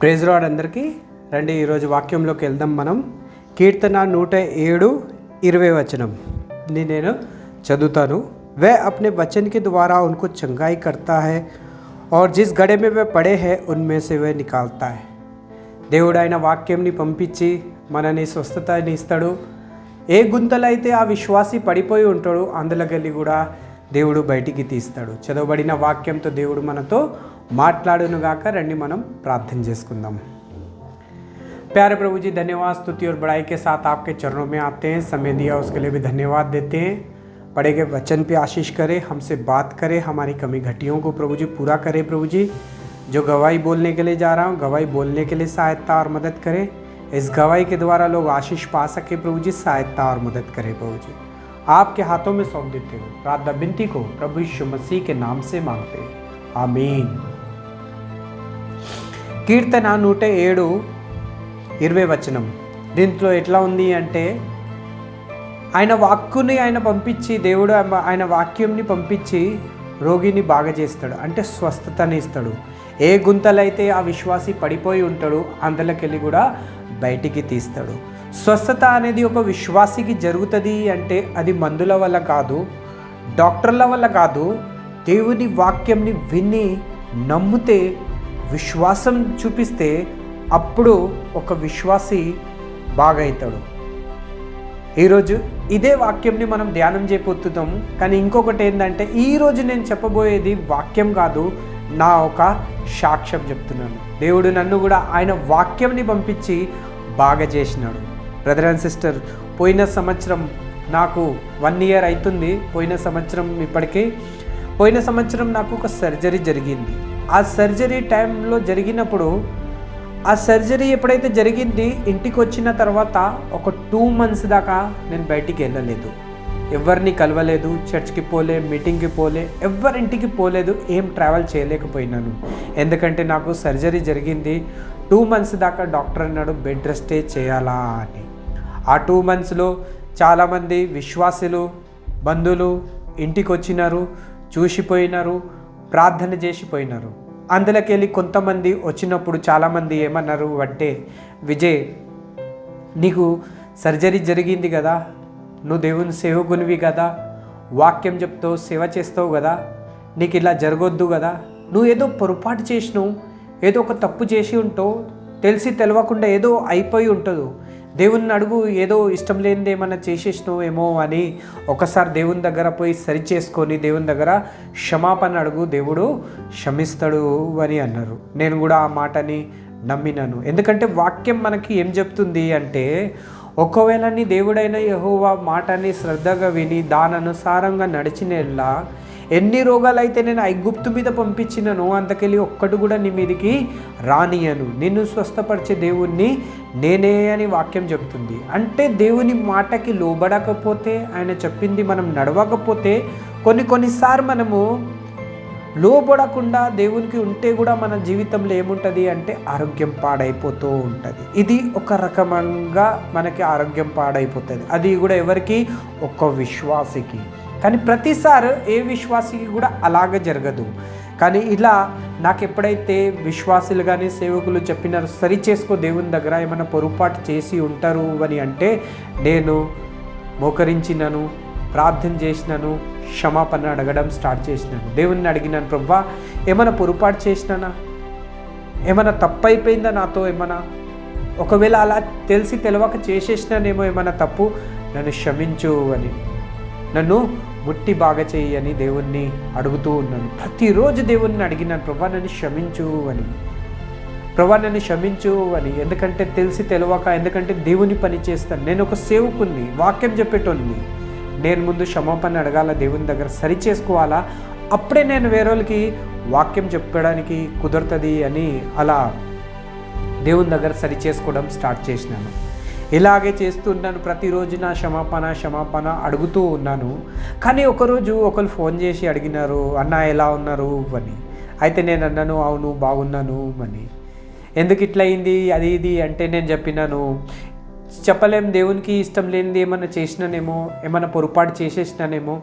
Praise rod అందరికీ రండి ఈరోజు వాక్యంలోకి వెళ్దాం మనం కీర్తన నూట ఏడు ఇరవై వచనం ని నేను చదువుతాను वह अपने वचन के द्वारा उनको चंगाई करता है और जिस गड़े में वे पड़े हैं उनमें से वह निकालता है దేవుడు ఆయన వాక్యంని పంపించి మనని స్వస్థతని ఇస్తాడు ఏ గుంతలైతే ఆ విశ్వాసి పడిపోయి ఉంటాడో అందులోకెళ్ళి కూడా దేవుడు బయటికి తీస్తాడు చదవబడిన వాక్యంతో దేవుడు మనతో మాట్లాడునుగాక రండి మనం ప్రార్థన చేసుకుందాం प्यारे प्रभु जी धन्यवाद स्तुति और बड़ाई के साथ आपके चरणों में आते हैं समय दिया उसके लिए भी धन्यवाद देते हैं पढ़े गए वचन पे आशीष करे हमसे बात करे हमारी कमी घटियों को प्रभु जी पूरा करे प्रभु जी जो गवाही बोलने के लिए जा रहा हूँ गवाही बोलने के लिए सहायता और मदद करे इस गवाही के द्वारा लोग आशीष पा सके प्रभु जी सहायता और मदद करे प्रभु जी आपके हाथों में सौंप देते हो प्रार्थना बिनती को प्रभु यीशु मसीह के नाम से मांगते हैं आमीन కీర్తన నూట ఏడు ఇరవై వచనం దీంట్లో ఎట్లా ఉంది అంటే ఆయన వాక్కుని ఆయన పంపించి దేవుడు ఆయన- ఆయన వాక్యంని పంపించి రోగిని బాగా చేస్తాడు అంటే స్వస్థతని ఇస్తాడు ఏ గుంతలైతే ఆ విశ్వాసి పడిపోయి ఉంటాడు అందులోకెళ్ళి కూడా బయటికి తీస్తాడు స్వస్థత అనేది ఒక విశ్వాసికి జరుగుతుంది అంటే అది మందుల వల్ల కాదు డాక్టర్ల వల్ల కాదు దేవుని వాక్యంని విని నమ్మితే విశ్వాసం చూపిస్తే అప్పుడు ఒక విశ్వాసి బాగవుతాడు ఈరోజు ఇదే వాక్యంని మనం ధ్యానం చేయబోతున్నాము కానీ ఇంకొకటి ఏంటంటే ఈరోజు నేను చెప్పబోయేది వాక్యం కాదు నా ఒక సాక్ష్యం చెప్తున్నాను. దేవుడు నన్ను కూడా ఆయన వాక్యంని పంపించి బాగా చేసినాడు బ్రదర్ అండ్ సిస్టర్ పోయిన సంవత్సరం నాకు వన్ ఇయర్ అవుతుంది పోయిన సంవత్సరం ఇప్పటికీ. పోయిన సంవత్సరం నాకు ఒక సర్జరీ జరిగింది. ఆ సర్జరీ టైంలో జరిగినప్పుడు ఆ సర్జరీ ఎప్పుడైతే జరిగింది ఇంటికి వచ్చిన తర్వాత ఒక టూ మంత్స్ దాకా నేను బయటికి వెళ్ళలేదు. ఎవరిని కలవలేదు చర్చ్కి పోలే మీటింగ్కి పోలే ఎవరింటికి పోలేదు ఏం ట్రావెల్ చేయలేకపోయినాను. ఎందుకంటే నాకు సర్జరీ జరిగింది. టూ మంత్స్ దాకా డాక్టర్ అన్నాడు బెడ్ రెస్టే చేయాలా అని. ఆ టూ మంత్స్లో చాలామంది విశ్వాసులు బంధువులు ఇంటికి వచ్చినారు చూసిపోయినారు ప్రార్థన చేసిపోయినారు. అందులోకెళ్ళి కొంతమంది వచ్చినప్పుడు చాలామంది ఏమన్నారు అంటే విజయ్ నీకు సర్జరీ జరిగింది కదా నువ్వు దేవుని సేవకునివి కదా వాక్యం చెప్తావు సేవ చేస్తావు కదా నీకు ఇలా జరగొద్దు కదా నువ్వు ఏదో పొరపాటు చేసినావు ఏదో ఒక తప్పు చేసి ఉంటావు తెలిసి తెలవకుండా ఏదో అయిపోయి ఉంటుందో. దేవుని అడుగు ఏదో ఇష్టం లేనిది ఏమైనా చేసేసినావేమో అని ఒకసారి దేవుని దగ్గర పోయి సరి చేసుకొని దేవుని దగ్గర క్షమాపణ అడుగు దేవుడు క్షమిస్తాడు అని అన్నారు. నేను కూడా ఆ మాటని నమ్మినాను. ఎందుకంటే వాక్యం మనకి ఏం చెప్తుంది అంటే ఒకవేళ నీ దేవుడైన యహోవా మాటని శ్రద్ధగా విని దాని అనుసారంగా నడిచినలా ఎన్ని రోగాలైతే నేను ఐగుప్తు మీద పంపించినను అంతకెళ్ళి ఒక్కటి కూడా నీ మీదకి రానియను నిన్ను స్వస్థపరిచే దేవుణ్ణి నేనే అని వాక్యం చెప్తుంది అంటే దేవుని మాటకి లోబడకపోతే ఆయన చెప్పింది మనం నడవకపోతే కొన్ని కొన్నిసార్లు మనము లోబడకుండా దేవునికి ఉంటే కూడా మన జీవితంలో ఏముంటుంది అంటే ఆరోగ్యం పాడైపోతూ ఉంటుంది. ఇది ఒక రకంగా మనకి ఆరోగ్యం పాడైపోతుంది. అది కూడా ఎవరికి? ఒక విశ్వాసికి. కానీ ప్రతిసారి ఏ విశ్వాసికి కూడా అలాగ జరగదు. కానీ ఇలా నాకు ఎప్పుడైతే విశ్వాసులు కానీ సేవకులు చెప్పినారు సరి చేసుకో దేవుని దగ్గర ఏమైనా పొరపాటు చేసి ఉంటారు అని అంటే నేను మోకరించినను ప్రార్థన చేసినాను క్షమాపణ అడగడం స్టార్ట్ చేసినాను. దేవుణ్ణి అడిగినాను ప్రభా ఏమైనా పొరపాటు చేసినానా? ఏమైనా తప్పు అయిపోయిందా నాతో? ఏమైనా ఒకవేళ అలా తెలిసి తెలవక చేసేసినానేమో ఏమైనా తప్పు? నన్ను క్షమించు అని. నన్ను ముట్టి బాగా చేయి అని దేవుణ్ణి అడుగుతూ ఉన్నాను. ప్రతిరోజు దేవుణ్ణి అడిగినాను ప్రభా నన్ను క్షమించు అని. ప్రభా నన్ను క్షమించు అని. ఎందుకంటే తెలిసి తెలవక ఎందుకంటే దేవుని పని చేస్తాను. నేను ఒక సేవకుని వాక్యం చెప్పేటోని నేను ముందు క్షమాపణ అడగాల? దేవుని దగ్గర సరి చేసుకోవాలా? అప్పుడే నేను వేరేళ్ళకి వాక్యం చెప్పడానికి కుదురుతుంది అని అలా దేవుని దగ్గర సరి చేసుకోవడం స్టార్ట్ చేసినాను. ఇలాగే చేస్తున్నాను ప్రతిరోజు నా క్షమాపణ క్షమాపణ అడుగుతూ ఉన్నాను. కానీ ఒకరోజు ఒకరు ఫోన్ చేసి అడిగినారు అన్న ఎలా ఉన్నారు? అని. అయితే నేను అన్నాను అవును బాగున్నాను అని. ఎందుకు ఇట్లా అయింది? అది ఇది అంటే నేను చెప్పినాను. చెప్పలేం దేవునికి ఇష్టం లేనిది ఏమైనా చేసినానేమో ఏమైనా పొరపాటు చేసేసినానేమో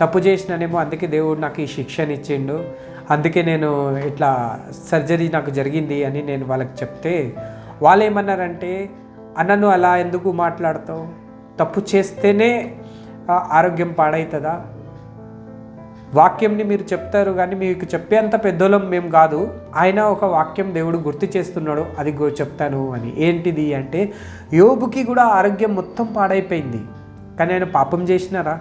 తప్పు చేసినానేమో అందుకే దేవుడు నాకు ఈ శిక్షణ ఇచ్చిండు. అందుకే నేను ఇట్లా సర్జరీ నాకు జరిగింది అని నేను వాళ్ళకి చెప్తే వాళ్ళు ఏమన్నారంటే అన్నను అలా ఎందుకు మాట్లాడతావు? తప్పు చేస్తేనే ఆరోగ్యం పాడవుతుందా వాక్యంని మీరు చెప్తారు కానీ మీకు చెప్పేంత పెద్దోళ్ళం మేము కాదు. ఆయన ఒక వాక్యం దేవుడు గుర్తు చేస్తున్నాడు. అది చెప్తాను అని. ఏంటిది అంటే యోబుకి కూడా ఆరోగ్యం మొత్తం పాడైపోయింది. కానీ ఆయన పాపం చేసినారా?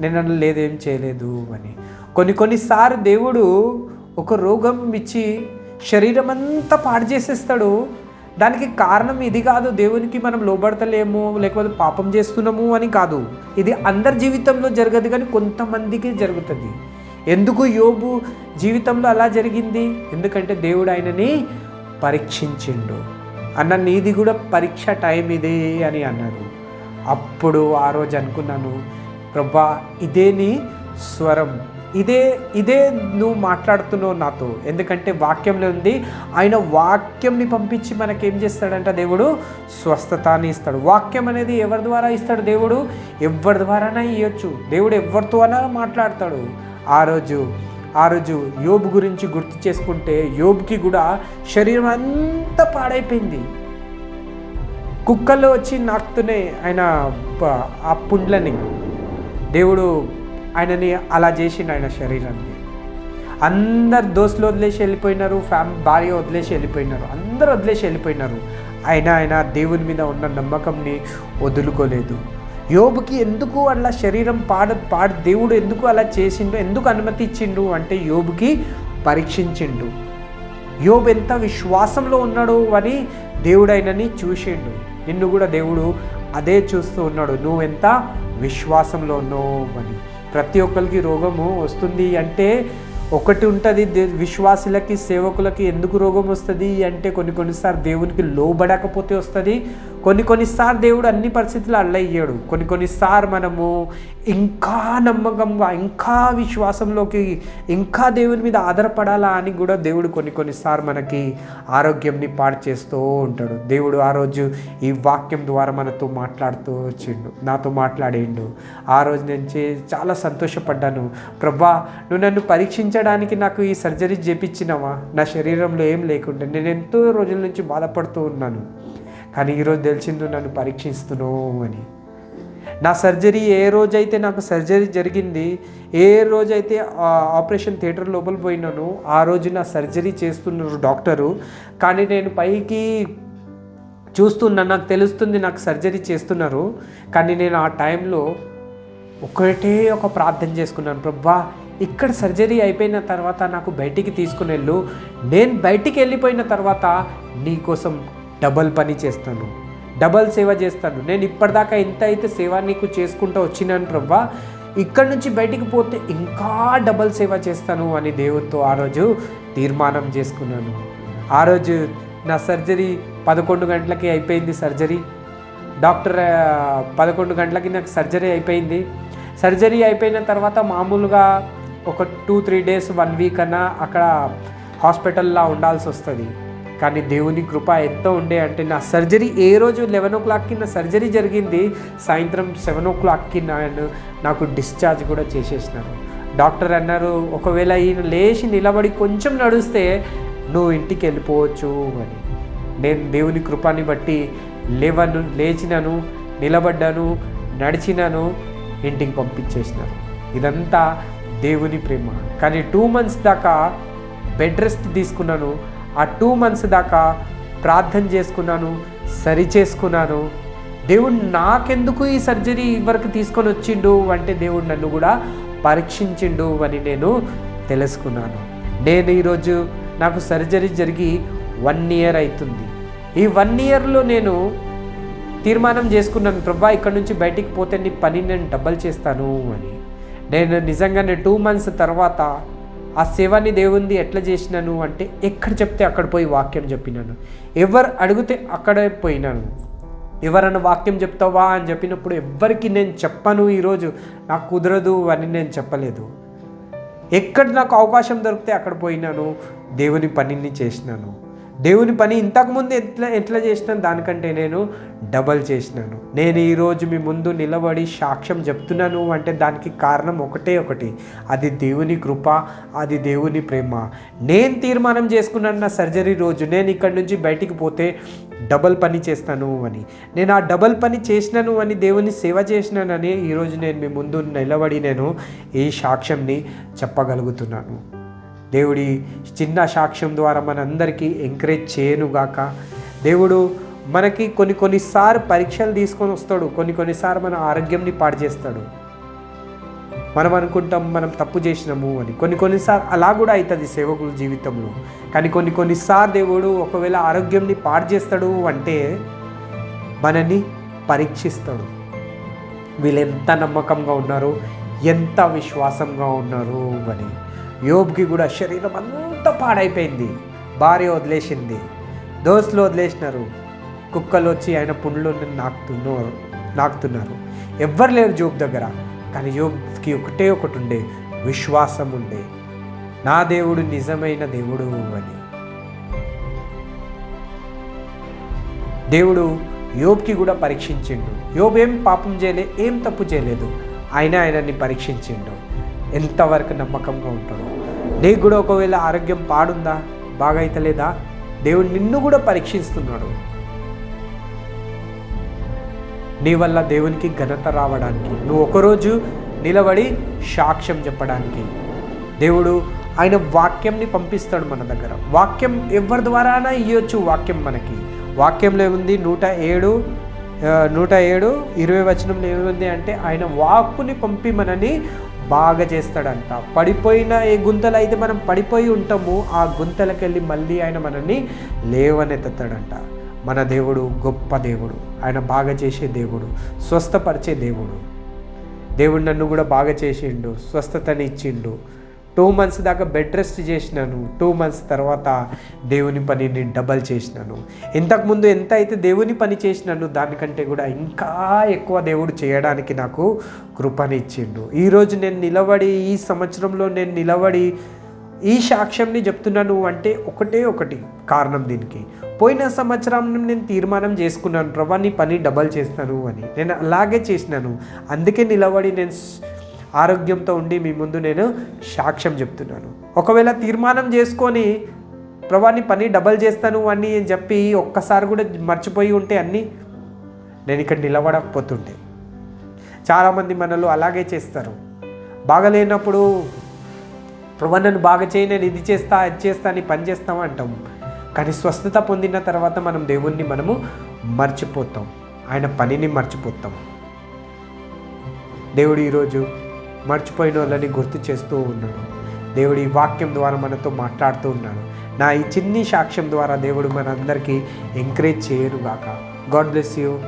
నేను లేదేం చేయలేదు అని. కొన్ని కొన్నిసార్లు దేవుడు ఒక రోగం ఇచ్చి శరీరం అంతా పాడు చేసేస్తాడు. దానికి కారణం ఇది కాదు. దేవునికి మనం లోబడతలేము లేకపోతే పాపం చేస్తున్నాము అని కాదు. ఇది అందరి జీవితంలో జరగదు కానీ కొంతమందికి జరుగుతుంది. ఎందుకు యోబు జీవితంలో అలా జరిగింది? ఎందుకంటే దేవుడు ఆయనని పరీక్షించిండు. అన్న నీది కూడా పరీక్ష టైం ఇదే అని అన్నారు అప్పుడు ఆ రోజు అనుకున్నాను ప్రభా ఇదే నీ స్వరం. ఇదే ఇదే నువ్వు మాట్లాడుతున్నావు నాతో. ఎందుకంటే వాక్యంలో ఉంది ఆయన వాక్యంని పంపించి మనకి ఏం చేస్తాడంట దేవుడు? స్వస్థతని ఇస్తాడు. వాక్యం అనేది ఎవరి ద్వారా ఇస్తాడు దేవుడు? ఎవరి ద్వారానే ఇవ్వచ్చు దేవుడు ఎవరితో అన్నా మాట్లాడతాడు. ఆ రోజు ఆ రోజు యోబు గురించి గుర్తు చేసుకుంటే యోబుకి కూడా శరీరం అంతా పాడైపోయింది. కుక్కల్లో వచ్చి నాకుతూనే ఆయన ఆ పుండ్లని దేవుడు ఆయనని అలా చేసిండు ఆయన శరీరాన్ని. అందరు దోస్తులు వదిలేసి వెళ్ళిపోయినారు ఫ్యామ్ భార్య వదిలేసి వెళ్ళిపోయినారు అందరు వదిలేసి వెళ్ళిపోయినారు. అయినా ఆయన దేవుని మీద ఉన్న నమ్మకంని వదులుకోలేదు. యోబుకి ఎందుకు అలా శరీరం పాడ పాడు దేవుడు ఎందుకు అలా చేసిండు ఎందుకు అనుమతి ఇచ్చిండు అంటే యోబుకి పరీక్షించిండు. యోబు ఎంత విశ్వాసంలో ఉన్నాడు అని దేవుడు ఆయనని చూసిండు. నిన్ను కూడా దేవుడు అదే చూస్తూ ఉన్నాడు. నువ్వెంత విశ్వాసంలో ఉన్నావు అని. ప్రతి ఒక్కరికి రోగము వస్తుంది అంటే ఒకటి ఉంటుంది దే- విశ్వాసులకి సేవకులకి ఎందుకు రోగం వస్తుంది అంటే కొన్ని కొన్నిసార్లు దేవునికి లోబడకపోతే వస్తుంది కొన్ని కొన్నిసార్లు దేవుడు అన్ని పరిస్థితులు అల్లయ్యాడు కొన్ని కొన్నిసార్లు మనము ఇంకా నమ్మకంగా ఇంకా విశ్వాసంలోకి ఇంకా దేవుని మీద ఆధారపడాలా అని కూడా దేవుడు కొన్ని కొన్నిసార్లు మనకి ఆరోగ్యంని పాడు చేస్తూ ఉంటాడు. దేవుడు ఆ రోజు ఈ వాక్యం ద్వారా మనతో మాట్లాడుతూ వచ్చిండు. నాతో మాట్లాడిండు. ఆ రోజు నుంచి చాలా సంతోషపడ్డాను. ప్రభా నువ్వు నన్ను పరీక్షించడానికి నాకు ఈ సర్జరీ చేపించినవా? నా శరీరంలో ఏం లేకుండా నేను ఎంతో రోజుల నుంచి బాధపడుతూ ఉన్నాను. కానీ ఈరోజు తెలిసింది నన్ను పరీక్షిస్తున్నావు అని. నా సర్జరీ ఏ రోజైతే నాకు సర్జరీ జరిగింది ఏ రోజైతే ఆపరేషన్ థియేటర్ లోపల పోయినాను ఆ రోజు నా సర్జరీ చేస్తున్నారు డాక్టరు. కానీ నేను పైకి చూస్తున్నా నాకు తెలుస్తుంది నాకు సర్జరీ చేస్తున్నారు. కానీ నేను ఆ టైంలో ఒకటే ఒక ప్రార్థన చేసుకున్నాను ప్రభా ఇక్కడ సర్జరీ అయిపోయిన తర్వాత నాకు బయటికి తీసుకుని వెళ్ళు. నేను బయటికి వెళ్ళిపోయిన తర్వాత నీ కోసం డబల్ పని చేస్తాను. డబల్ సేవ చేస్తాను. నేను ఇప్పటిదాకా ఎంత అయితే సేవ నీకు చేసుకుంటూ వచ్చినాను ప్రభా ఇక్కడ నుంచి బయటికి పోతే ఇంకా డబల్ సేవ చేస్తాను అని దేవుడితో ఆ రోజు తీర్మానం చేసుకున్నాను. ఆ రోజు నా సర్జరీ పదకొండు గంటలకి అయిపోయింది సర్జరీ. డాక్టర్ పదకొండు గంటలకి నాకు సర్జరీ అయిపోయింది. సర్జరీ అయిపోయిన తర్వాత మామూలుగా ఒక two three days one week అన్నా అక్కడ హాస్పిటల్లో ఉండాల్సి వస్తుంది. కానీ దేవుని కృప ఎంత ఉండే అంటే నా సర్జరీ ఏ రోజు లెవెన్ ఓ క్లాక్కి నా సర్జరీ జరిగింది సాయంత్రం సెవెన్ ఓ క్లాక్కి నేను నాకు డిశ్చార్జ్ కూడా చేసేసినారు. డాక్టర్ అన్నారు ఒకవేళ ఈయన లేచి నిలబడి కొంచెం నడుస్తే నువ్వు ఇంటికి వెళ్ళిపోవచ్చు అని. నేను దేవుని కృపాని బట్టి లేవను లేచినాను నిలబడ్డాను నడిచినాను ఇంటికి పంపించేసినారు. ఇదంతా దేవుని ప్రేమ. కానీ టూ మంత్స్ దాకా బెడ్ రెస్ట్ తీసుకున్నాను. ఆ టూ మంత్స్ దాకా ప్రార్థన చేసుకున్నాను సరి చేసుకున్నాను. దేవుడు నాకెందుకు ఈ సర్జరీ వరకు తీసుకొని వచ్చిండు అంటే దేవుడు నన్ను కూడా పరీక్షించిండు అని నేను తెలుసుకున్నాను. నేను ఈరోజు నాకు సర్జరీ జరిగి వన్ ఇయర్ అవుతుంది ఈ వన్ ఇయర్లో నేను తీర్మానం చేసుకున్నాను ప్రభా ఇక్కడ నుంచి బయటికి పోతే నీ పని నేను డబ్బల్ చేస్తాను అని. నేను నిజంగానే టూ మంత్స్ తర్వాత ఆ సేవని దేవుంది ఎట్లా చేసినాను అంటే ఎక్కడ చెప్తే అక్కడ పోయి వాక్యం చెప్పినాను. ఎవరు అడిగితే అక్కడే పోయినాను. ఎవరన్నా వాక్యం చెప్తావా అని చెప్పినప్పుడు ఎవ్వరికి నేను చెప్పను ఈరోజు. నాకు కుదరదు అని నేను చెప్పలేదు. ఎక్కడ నాకు అవకాశం దొరికితే అక్కడ పోయినాను. దేవుని పనిని చేసినాను. దేవుని పని ఇంతకుముందు ఎట్లా ఎట్లా చేసినాను దానికంటే నేను డబల్ చేసినాను. నేను ఈరోజు మీ ముందు నిలబడి సాక్ష్యం చెప్తున్నాను అంటే దానికి కారణం ఒకటే ఒకటి. అది దేవుని కృప అది దేవుని ప్రేమ. నేను తీర్మానం చేసుకున్నాను నా సర్జరీ రోజు నేను ఇక్కడి నుంచి బయటికి పోతే డబల్ పని చేస్తాను అని. నేను ఆ డబల్ పని చేసినాను అని దేవుని సేవ చేసినానని ఈరోజు నేను మీ ముందు నిలబడి నేను ఈ సాక్ష్యంని చెప్పగలుగుతున్నాను. దేవుడి చిన్న సాక్ష్యం ద్వారా మనందరికీ ఎంకరేజ్ చేయనుగాక. దేవుడు మనకి కొన్ని కొన్నిసార్లు పరీక్షలు తీసుకొని వస్తాడు. కొన్ని కొన్నిసార్లు మన ఆరోగ్యంని పాడు చేస్తాడు. మనం అనుకుంటాం మనం తప్పు చేసినాము అని. కొన్ని కొన్నిసార్లు అలా కూడా అవుతుంది సేవకుల జీవితంలో. కానీ కొన్ని కొన్నిసార్లు దేవుడు ఒకవేళ ఆరోగ్యంని పాడు చేస్తాడు అంటే మనని పరీక్షిస్తాడు. వీళ్ళు ఎంత నమ్మకంగా ఉన్నారు? ఎంత విశ్వాసంగా ఉన్నారు అని. యోబ్కి కూడా శరీరం అంతా పాడైపోయింది. భార్య వదిలేసింది. దోస్తులు వదిలేసినారు. కుక్కలు వచ్చి ఆయన పుండ్లు నాకుతున్నారు నాకుతున్నారు. ఎవ్వరు లేరు జోబ్ దగ్గర. కానీ యోబ్కి ఒకటే ఒకటి ఉండే. విశ్వాసం ఉండే. నా దేవుడు నిజమైన దేవుడు అని. దేవుడు యోబ్కి కూడా పరీక్షించిండు. యోబ్ ఏం పాపం చేయలే ఏం తప్పు చేయలేదు. ఆయన ఆయనని పరీక్షించిండు. ఎంతవరకు నమ్మకంగా ఉంటాడు? నీకు కూడా ఒకవేళ ఆరోగ్యం పాడుందా? బాగా అయితలేదా దేవుడు నిన్ను కూడా పరీక్షిస్తున్నాడు. నీ వల్ల దేవునికి ఘనత రావడానికి నువ్వు ఒకరోజు నిలబడి సాక్ష్యం చెప్పడానికి. దేవుడు ఆయన వాక్యంని పంపిస్తాడు మన దగ్గర. వాక్యం ఎవరి ద్వారానా ఇవ్వచ్చు వాక్యం మనకి. వాక్యంలో ఏముంది? నూట ఏడు నూట ఏడు ఇరవై వచనంలో ఏముంది అంటే ఆయన వాక్కుని పంపి మనని బాగా చేస్తాడంట. పడిపోయిన ఏ గుంతలు అయితే మనం పడిపోయి ఉంటామో ఆ గుంతలకు వెళ్ళి మళ్ళీ ఆయన మనల్ని లేవనెత్తుతాడంట. మన దేవుడు గొప్ప దేవుడు. ఆయన బాగా చేసే దేవుడు. స్వస్థపరిచే దేవుడు. దేవుడు నన్ను కూడా బాగా చేసిండు. స్వస్థతని ఇచ్చిండు టూ మంత్స్ దాకా బెడ్ రెస్ట్ చేసినాను. టూ మంత్స్ తర్వాత దేవుని పనిని డబల్ చేసినాను. ఇంతకుముందు ఎంత అయితే దేవుని పని చేసినాను దానికంటే కూడా ఇంకా ఎక్కువ దేవుడు చేయడానికి నాకు కృపని ఇచ్చిండు. ఈరోజు నేను నిలబడి ఈ సంవత్సరంలో నేను నిలబడి ఈ సాక్ష్యంని చెప్తున్నాను అంటే ఒకటే ఒకటి కారణం దీనికి. పోయిన సంవత్సరం నేను తీర్మానం చేసుకున్నాను ప్రభా నీ పని డబల్ చేస్తాను అని. నేను అలాగే చేసినాను. అందుకే నిలబడి నేను ఆరోగ్యంతో ఉండి మీ ముందు నేను సాక్ష్యం చెప్తున్నాను. ఒకవేళ తీర్మానం చేసుకొని ప్రభాని పని డబల్ చేస్తాను అని చెప్పి ఒక్కసారి కూడా మర్చిపోయి ఉంటే అన్నీ నేను ఇక్కడ నిలబడకపోతుండే చాలామంది మనలో అలాగే చేస్తారు. బాగలేనప్పుడు ప్రభా నన్ను బాగా చేయి నేను ఇది చేస్తా అది చేస్తా అని పని చేస్తామా అంటాం. కానీ స్వస్థత పొందిన తర్వాత మనం దేవుణ్ణి మనము మర్చిపోతాం. ఆయన పనిని మర్చిపోతాం. దేవుడు ఈరోజు మర్చిపోయిన వాళ్ళని గుర్తు చేస్తూ ఉన్నాడు. దేవుడు ఈ వాక్యం ద్వారా మనతో మాట్లాడుతూ ఉన్నాడు. నా ఈ చిన్ని సాక్ష్యం ద్వారా దేవుడు మనందరికీ ఎంకరేజ్ చేయను గాక గాడ్ బ్లెస్ యూ